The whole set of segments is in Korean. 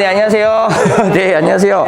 네, 안녕하세요. 네, 안녕하세요.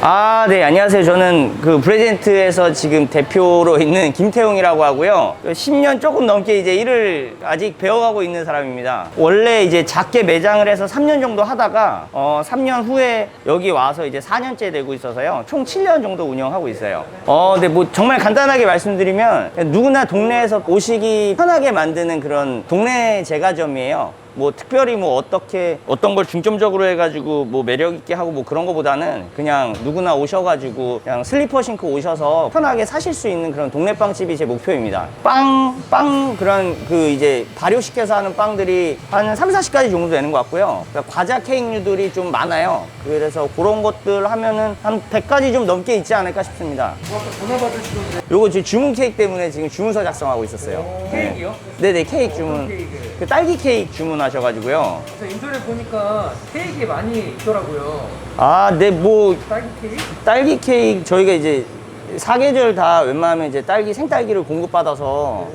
아, 네, 안녕하세요. 저는 그 브레젠트에서 지금 대표로 있는 김태웅이라고 하고요. 10년 조금 넘게 이제 일을 아직 배워가고 있는 사람입니다. 원래 이제 작게 매장을 해서 3년 정도 하다가, 어, 3년 후에 여기 와서 이제 4년째 되고 있어서요. 총 7년 정도 운영하고 있어요. 어, 네, 뭐 정말 간단하게 말씀드리면 누구나 동네에서 오시기 편하게 만드는 그런 동네 제과점이에요. 뭐 특별히 뭐 어떻게 어떤 걸 중점적으로 해가지고 뭐 매력 있게 하고 뭐 그런 거보다는 그냥 누구나 오셔가지고 그냥 슬리퍼 신고 오셔서 편하게 사실 수 있는 그런 동네 빵집이 제 목표입니다. 빵, 빵 그런 그 이제 발효시켜서 하는 빵들이 한 3, 40가지 정도 되는 것 같고요. 그러니까 과자 케이크류들이 좀 많아요. 그래서 그런 것들 하면은 한 100가지 좀 넘게 있지 않을까 싶습니다. 전화 요거 지금 주문 케이크 때문에 지금 주문서 작성하고 있었어요. 케이크요? 네. 네네 케이크 주문. 케이크? 그 딸기 케이크 주문하셔가지고요. 그래서 인터넷 보니까 케이크 많이 있더라고요. 아, 네, 뭐 딸기 케이크? 딸기 케이크 저희가 이제 사계절 다 웬만하면 이제 딸기 생딸기를 공급받아서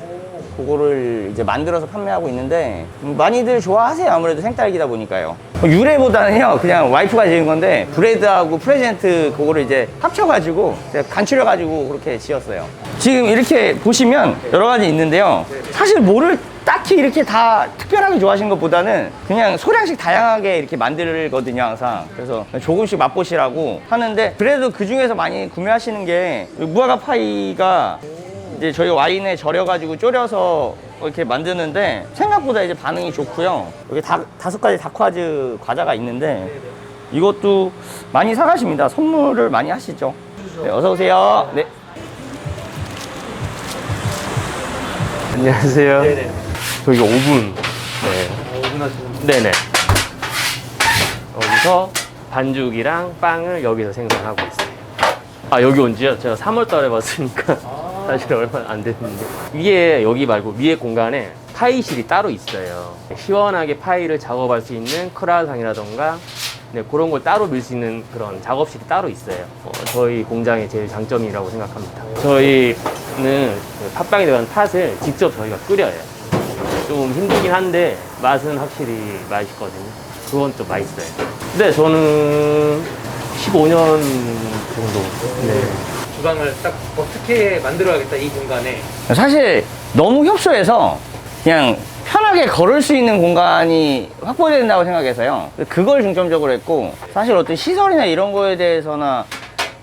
그거를 이제 만들어서 판매하고 있는데 음, 많이들 좋아하세요. 아무래도 생딸기다 보니까요. 유래보다는요, 그냥 와이프가 지은 건데 브레드하고 프레젠트 그거를 이제 합쳐가지고 제가 간추려가지고 그렇게 지었어요. 지금 이렇게 보시면 여러 가지 있는데요. 사실 뭐를 딱히 이렇게 다 특별하게 좋아하시는 것보다는 그냥 소량씩 다양하게 이렇게 만들거든요 항상 그래서 조금씩 맛보시라고 하는데 그래도 그 중에서 많이 구매하시는 게 무화과 파이가 이제 저희 와인에 절여가지고 졸여서 이렇게 만드는데 생각보다 이제 반응이 좋고요 여기 다, 다섯 가지 다크와즈 과자가 있는데 이것도 많이 사가십니다 선물을 많이 하시죠 네, 어서 오세요 네. 안녕하세요. 네네. 저희가 오븐. 네. 오분 하시는 네네. 여기서 반죽이랑 빵을 여기서 생산하고 있어요. 아, 여기 온 지요? 제가 3월 달에 왔으니까 사실 얼마 안 됐는데. 위에, 여기 말고 위에 공간에 파이실이 따로 있어요. 시원하게 파이를 작업할 수 있는 크라상이라던가 네, 그런 걸 따로 밀 수 있는 그런 작업실이 따로 있어요. 어, 저희 공장의 제일 장점이라고 생각합니다. 저희는 그 팥빵에 들어간 팥을 직접 저희가 끓여요. 좀 힘들긴 한데 맛은 확실히 맛있거든요. 그건 좀 맛있어요. 네, 저는 15년 정도. 네. 주방을 딱 어떻게 만들어야겠다 이 공간에 사실 너무 협소해서 그냥 편하게 걸을 수 있는 공간이 확보돼야 된다고 생각해서요. 그걸 중점적으로 했고 사실 어떤 시설이나 이런 거에 대해서나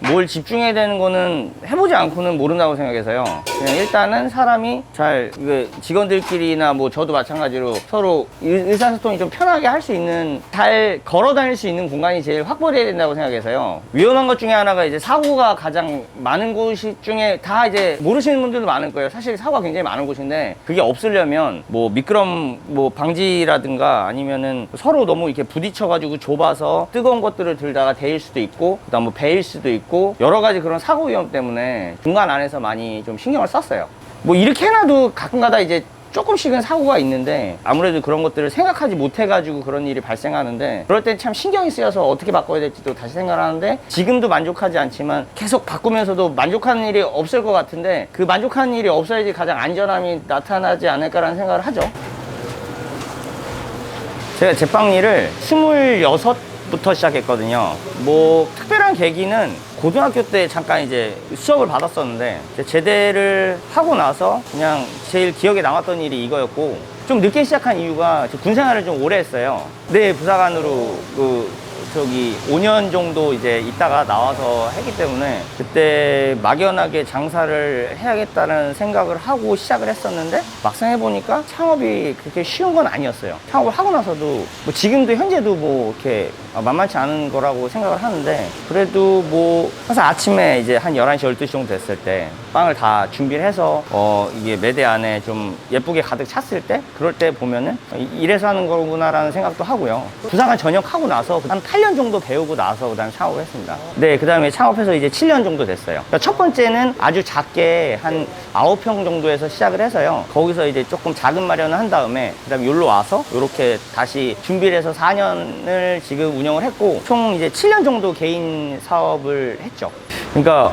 뭘 집중해야 되는 거는 해보지 않고는 모른다고 생각해서요. 그냥 일단은 사람이 잘 이게 직원들끼리나 뭐 저도 마찬가지로 서로 의- 의사소통이 좀 편하게 할 수 있는 잘 걸어 다닐 수 있는 공간이 제일 확보돼야 된다고 생각해서요. 위험한 것 중에 하나가 이제 사고가 가장 많은 곳이 중에 다 이제 모르시는 분들도 많을 거예요. 사실 사고가 굉장히 많은 곳인데 그게 없으려면 뭐 미끄럼 뭐 방지라든가 아니면은 서로 너무 이렇게 부딪혀가지고 좁아서 뜨거운 것들을 들다가 데일 수도 있고 그다음 뭐 베일 수도 있고 여러 가지 그런 사고 위험 때문에 중간 안에서 많이 좀 신경을 썼어요. 뭐 이렇게 해놔도 가끔가다 이제 조금씩은 사고가 있는데 아무래도 그런 것들을 생각하지 못해가지고 그런 일이 발생하는데 그럴 때참 신경이 쓰여서 어떻게 바꿔야 될지도 다시 생각을 하는데 지금도 만족하지 않지만 계속 바꾸면서도 만족하는 일이 없을 것 같은데 그 만족하는 일이 없어야지 가장 안전함이 나타나지 않을까라는 생각을 하죠. 제가 제빵 일을 26부터 시작했거든요. 뭐, 특별한 계기는 고등학교 때 잠깐 이제 수업을 받았었는데, 제대를 하고 나서 그냥 제일 기억에 남았던 일이 이거였고, 좀 늦게 시작한 이유가 저 군생활을 좀 오래 했어요. 네, 부사관으로 그 저기 5년 정도 이제 있다가 나와서 했기 때문에 그때 막연하게 장사를 해야겠다는 생각을 하고 시작을 했었는데 막상 해보니까 창업이 그렇게 쉬운 건 아니었어요. 창업을 하고 나서도 뭐 지금도 현재도 뭐 이렇게 만만치 않은 거라고 생각을 하는데 그래도 뭐 항상 아침에 이제 한 11시, 12시 정도 됐을 때 빵을 다 준비를 해서 어 이게 매대 안에 좀 예쁘게 가득 찼을 때 그럴 때 보면은 이- 이래서 하는 거구나라는 생각도 하고요. 부사관 전역하고 나서 한 8년 정도 배우고 나서 그다음에 창업을 했습니다. 네, 그다음에 창업해서 이제 7년 정도 됐어요. 그러니까 첫 번째는 아주 작게 한 9평 정도에서 시작을 해서요. 거기서 이제 조금 작은 마련을 한 다음에 그다음에 여기로 와서 이렇게 다시 준비를 해서 4년을 지금 운영을 했고 총 이제 7년 정도 개인 사업을 했죠. 그러니까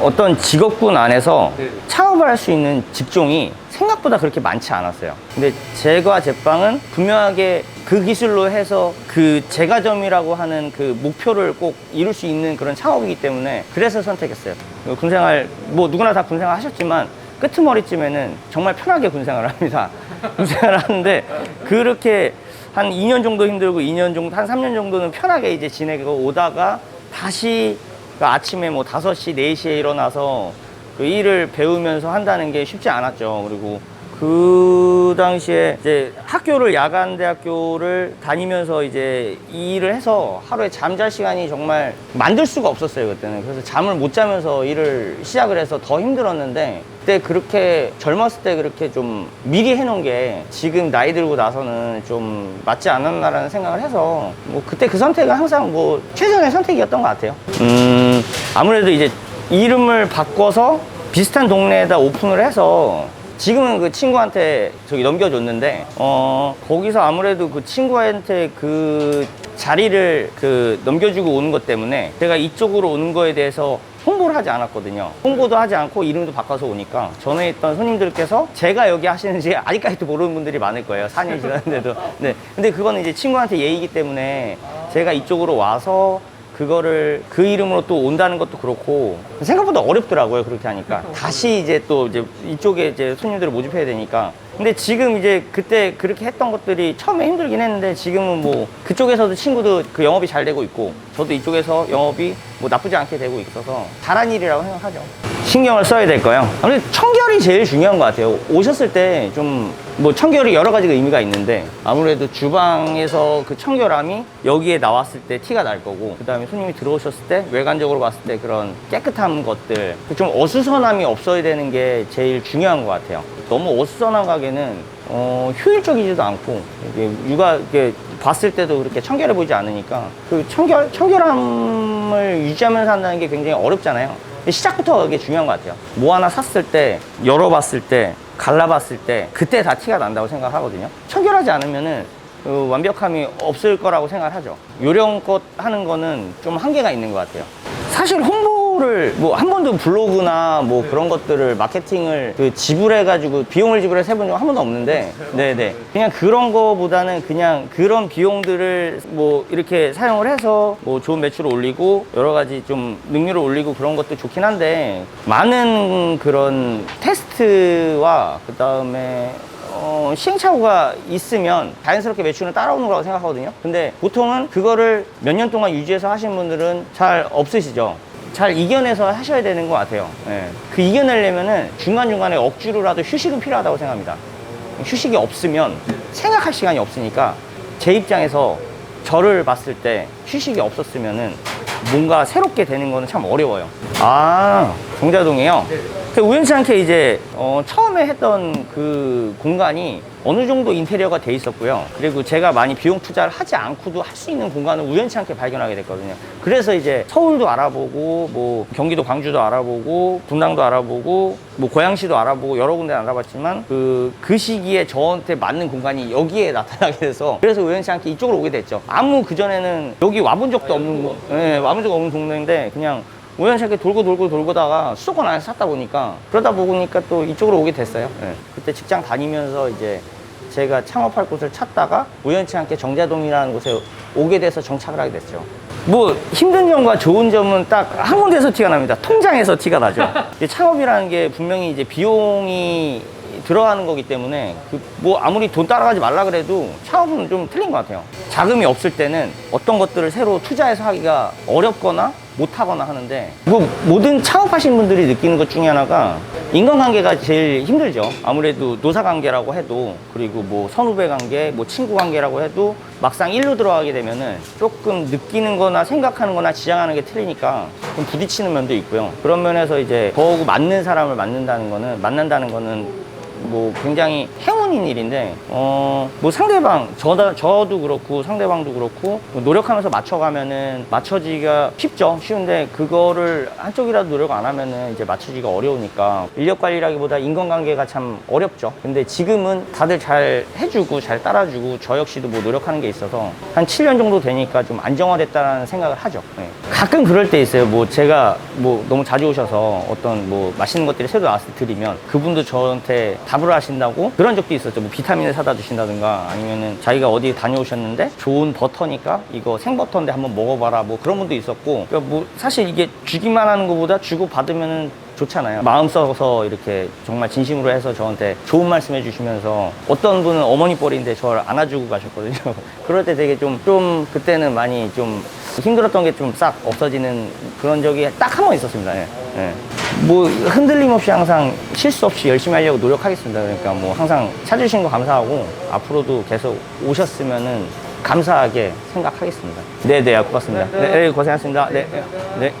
어떤 직업군 안에서 네. 창업을 할 수 있는 직종이 생각보다 그렇게 많지 않았어요. 근데 제과 제빵은 분명하게 그 기술로 해서 그 제과점이라고 하는 그 목표를 꼭 이룰 수 있는 그런 창업이기 때문에 그래서 선택했어요. 군생활 뭐 누구나 다 군생활 하셨지만 끄트머리쯤에는 정말 편하게 군생활을 합니다. 군생활을 하는데 그렇게 한 2년 정도 힘들고 2년 정도 한 3년 정도는 편하게 이제 지내고 오다가 다시 그 아침에 뭐 5시, 4시에 일어나서 그 일을 배우면서 한다는 게 쉽지 않았죠. 그리고 그 당시에 이제 학교를 야간 대학교를 다니면서 이제 이 일을 해서 하루에 잠잘 시간이 정말 만들 수가 없었어요 그때는 그래서 잠을 못 자면서 일을 시작을 해서 더 힘들었는데 그때 그렇게 젊었을 때 그렇게 좀 미리 해놓은 게 지금 나이 들고 나서는 좀 맞지 않았나라는 생각을 해서 뭐 그때 그 선택은 항상 뭐 최선의 선택이었던 것 같아요. 음 아무래도 이제 이름을 바꿔서 비슷한 동네에다 오픈을 해서 지금은 그 친구한테 저기 넘겨줬는데 어 거기서 아무래도 그 친구한테 그 자리를 그 넘겨주고 오는 것 때문에 제가 이쪽으로 오는 거에 대해서 홍보를 하지 않았거든요. 홍보도 하지 않고 이름도 바꿔서 오니까 전에 있던 손님들께서 제가 여기 하시는지 아직까지도 모르는 분들이 많을 거예요. 4년 지났는데도. 네. 근데 그거는 이제 친구한테 예의이기 때문에 제가 이쪽으로 와서 그거를 그 이름으로 또 온다는 것도 그렇고 생각보다 어렵더라고요 그렇게 하니까. 다시 이제 또 이제 이쪽에 이제 손님들을 모집해야 되니까. 근데 지금 이제 그때 그렇게 했던 것들이 처음에 힘들긴 했는데 지금은 뭐 그쪽에서도 친구도 그 영업이 잘 되고 있고 저도 이쪽에서 영업이 뭐 나쁘지 않게 되고 있어서 잘한 일이라고 생각하죠. 신경을 써야 될 거요. 아무래도 청결이 제일 중요한 것 같아요. 오셨을 때 좀 뭐 청결이 여러 가지가 의미가 있는데 아무래도 주방에서 그 청결함이 여기에 나왔을 때 티가 날 거고 그 다음에 손님이 들어오셨을 때 외관적으로 봤을 때 그런 깨끗한 것들 좀 어수선함이 없어야 되는 게 제일 중요한 것 같아요 너무 어수선한 가게는 어, 효율적이지도 않고 이게 육아 이렇게 봤을 때도 그렇게 청결해 보이지 않으니까 그 청결 청결함을 유지하면서 한다는 게 굉장히 어렵잖아요. 시작부터 그게 중요한 것 같아요. 뭐 하나 샀을 때 열어봤을 때 갈라봤을 때 그때 다 티가 난다고 생각하거든요. 청결하지 않으면은 그 완벽함이 없을 거라고 생각하죠. 요령껏 하는 거는 좀 한계가 있는 것 같아요. 사실 홍보 를 뭐 한 번도 블로그나 뭐 그런 것들을 마케팅을 그 지불해가지고 비용을 지불해서 해본 적 한 번도 없는데 네네 그냥 그런 거보다는 그냥 그런 비용들을 뭐 이렇게 사용을 해서 뭐 좋은 매출을 올리고 여러 가지 좀 능률을 올리고 그런 것도 좋긴 한데 많은 그런 테스트와 그 다음에 어, 시행착오가 있으면 자연스럽게 매출은 따라오는 거라고 생각하거든요. 근데 보통은 그거를 몇 년 동안 유지해서 하신 분들은 잘 없으시죠. 잘 이겨내서 하셔야 되는 것 같아요. 예. 그 이겨내려면은 중간중간에 억지로라도 휴식은 필요하다고 생각합니다. 휴식이 없으면 생각할 시간이 없으니까 제 입장에서 저를 봤을 때 휴식이 없었으면은 뭔가 새롭게 되는 거는 참 어려워요. 아, 정자동이요? 그 우연치 않게 이제 어, 처음에 했던 그 공간이 어느 정도 인테리어가 돼 있었고요. 그리고 제가 많이 비용 투자를 하지 않고도 할 수 있는 공간을 우연치 않게 발견하게 됐거든요. 그래서 이제 서울도 알아보고 뭐 경기도 광주도 알아보고 분당도 알아보고 뭐 고양시도 알아보고 여러 군데 알아봤지만 그, 그 시기에 저한테 맞는 공간이 여기에 나타나게 돼서 그래서 우연치 않게 이쪽으로 오게 됐죠. 아무 그전에는 여기 와본 적도 없는 거- 예, 와본 적 없는 동네인데 그냥 우연찮게 돌고 돌고 돌고다가 수도권 안에서 찾다 보니까 그러다 보니까 또 이쪽으로 오게 됐어요. 예. 그때 직장 다니면서 이제 제가 창업할 곳을 찾다가 우연치 않게 정자동이라는 곳에 오게 돼서 정착을 하게 됐죠. 뭐 힘든 점과 좋은 점은 딱 한 군데서 티가 납니다. 통장에서 티가 나죠. 창업이라는 게 분명히 이제 비용이 들어가는 거기 때문에 그 뭐 아무리 돈 따라가지 말라 그래도 창업은 좀 틀린 것 같아요. 자금이 없을 때는 어떤 것들을 새로 투자해서 하기가 어렵거나 못하거나 하는데 뭐 모든 창업하신 분들이 느끼는 것 중에 하나가 인간관계가 제일 힘들죠. 아무래도 노사 관계라고 해도 그리고 뭐 선후배 관계, 뭐 친구 관계라고 해도 막상 일로 들어가게 되면은 조금 느끼는 거나 생각하는 거나 지향하는 게 틀리니까 좀 부딪히는 면도 있고요. 그런 면에서 이제 더욱 맞는 사람을 만난다는 거는 만난다는 거는 뭐 굉장히 행 운인 일인데 어 뭐 상대방 저 저도 그렇고 상대방도 그렇고 뭐 노력하면서 맞춰가면은 맞춰지기가 쉽죠. 쉬운데 그거를 한쪽이라도 노력 안 하면은 이제 맞춰지기가 어려우니까 인력 관리라기보다 인간관계가 참 어렵죠. 근데 지금은 다들 잘 해주고 잘 따라주고 저 역시도 뭐 노력하는 게 있어서 한 7년 정도 되니까 좀 안정화됐다는 생각을 하죠. 네. 가끔 그럴 때 있어요. 뭐 제가 뭐 너무 자주 오셔서 어떤 뭐 맛있는 것들이 새로 나왔을 때 드리면 그분도 저한테 답을 하신다고 그런 적도 있었죠. 뭐 비타민을 사다 주신다든가 아니면은 자기가 어디 다녀오셨는데 좋은 버터니까 이거 생버터인데 한번 먹어봐라 뭐 그런 분도 있었고 그러니까 뭐 사실 이게 주기만 하는 것보다 주고 받으면은 좋잖아요. 마음 써서 이렇게 정말 진심으로 해서 저한테 좋은 말씀 해주시면서 어떤 분은 어머니 뻘인데 저를 안아주고 가셨거든요. 그럴 때 되게 좀, 좀 그때는 많이 좀 힘들었던 게 좀 싹 없어지는 그런 적이 딱 한 번 있었습니다. 예. 예. 뭐 흔들림 없이 항상 실수 없이 열심히 하려고 노력하겠습니다. 그러니까 뭐 항상 찾으신 거 감사하고 앞으로도 계속 오셨으면은 감사하게 생각하겠습니다. 네, 네, 고맙습니다. 네, 네, 고생하셨습니다. 네, 네.